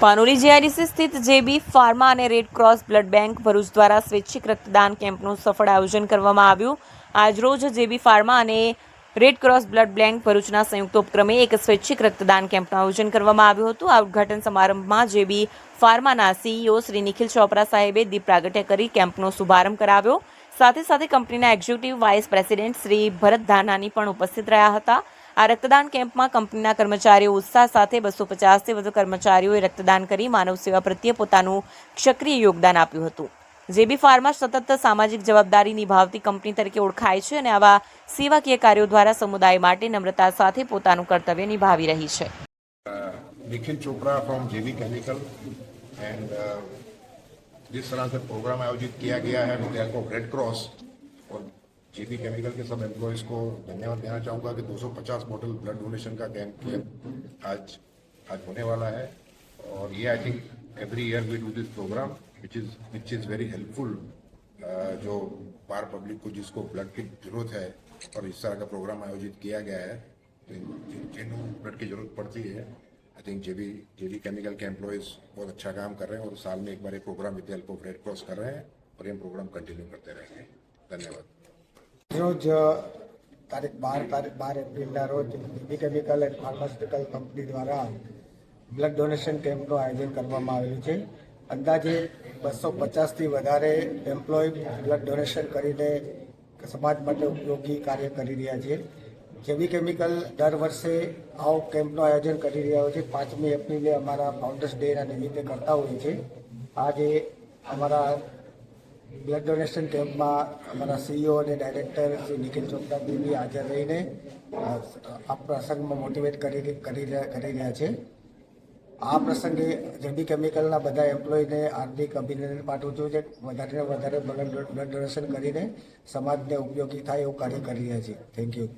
Panoli GIDC સ્થિત JB pharma અને red cross blood bank Bharuch દ્વારા સ્વૈચ્છિક રક્તદાન કેમ્પનું સફળ આયોજન કરવામાં આવ્યું. આજરોજ જેબી ફાર્મા અને રેડ ક્રોસ બ્લડ બેંક ભરૂચના સંયુક્ત ઉપક્રમે એક સ્વૈચ્છિક રક્તદાન કેમ્પનું આયોજન કરવામાં આવ્યું હતું. આ ઉદઘાટન સમારંભમાં જેબી ફાર્માના સીઈઓ શ્રી નિખિલ ચોપરા સાહેબે દીપ પ્રાગટ્ય કરી કેમ્પનો શુભારંભ કરાવ્યો. સાથે સાથે કંપનીના executive vice president Shri Bharat Dhanani પણ ઉપસ્થિત રહ્યા હતા. આ રક્તદાન કેમ્પમાં કંપનીના કર્મચારીઓ ઉત્સાહ સાથે બસો પચાસથી વધુ કર્મચારીઓએ રક્તદાન કરી માનવ સેવા પ્રત્યે પોતાનું સક્રિય યોગદાન આપ્યું હતું જેબી ફાર્મા સતત સામાજિક જવાબદારી નિભાવતી કંપની તરીકે ઓળખાય છે અને આવા સેવાકીય કાર્યો દ્વારા સમુદાય માટે નમ્રતા સાથે પોતાનું કર્તવ્ય નિભાવી રહી છે Nikhil Chopra from JV chemical and जिस तरह से प्रोग्राम आयोजित किया गया है with help of Red Cross और जेवी केमिकल के सब एम्प्लॉयज़ को धन्यवाद देना चाहूँगा कि 250 बोतल ब्लड डोनेशन का कैंप आज आज होने वाला है। और ये I think every year we do this program which is which is very helpful जो बार पब्लिक को जिसको ब्लड की ज़रूरत है और इस तरह का प्रोग्राम आयोजित किया गया है, जिन- ब्लड की ज़रूरत पड़ती है। I think JB JB chemical के एम्प्लॉयज़ बहुत अच्छा काम कर रहे हैं और साल में एक बार एक program with help of red cross कर रहे हैं और ये प्रोग्राम कंटिन्यू करते रहेंगे। धन्यवाद। રોજ તારીખ બાર તારીખ બાર એપ્રિલના રોજ BB chemical and pharmaceutical company દ્વારા બ્લડ ડોનેશન કેમ્પનું આયોજન કરવામાં આવેલું છે. અંદાજે બસો પચાસથી વધારે એમ્પ્લોય બ્લડ ડોનેશન કરીને સમાજ માટે ઉપયોગી કાર્ય કરી રહ્યા છે. જેવી કેમિકલ દર વર્ષે આવો કેમ્પનું આયોજન કરી રહ્યા હોય છે. પાંચમી એપ્રિલે અમારા ફાઉન્ડર્સ ડેના નિમિત્તે કરતા હોય છે આજે અમારા બ્લડ ડોનેશન કેમ્પમાં અમારા સીઈઓ અને ડાયરેક્ટર શ્રી નિખિલ ચોપડાજી બી હાજર રહીને આ પ્રસંગમાં મોટિવેટ કરી કરી રહ્યા- છે. આ પ્રસંગે જેબી કેમિકલના બધા એમ્પ્લોયને હાર્દિક અભિનંદન પાઠવું છું કે વધારે વધારે બ્લડ ડોનેશન કરીને સમાજને ઉપયોગી થાય એવું કાર્ય કરી રહ્યા છે. Thank you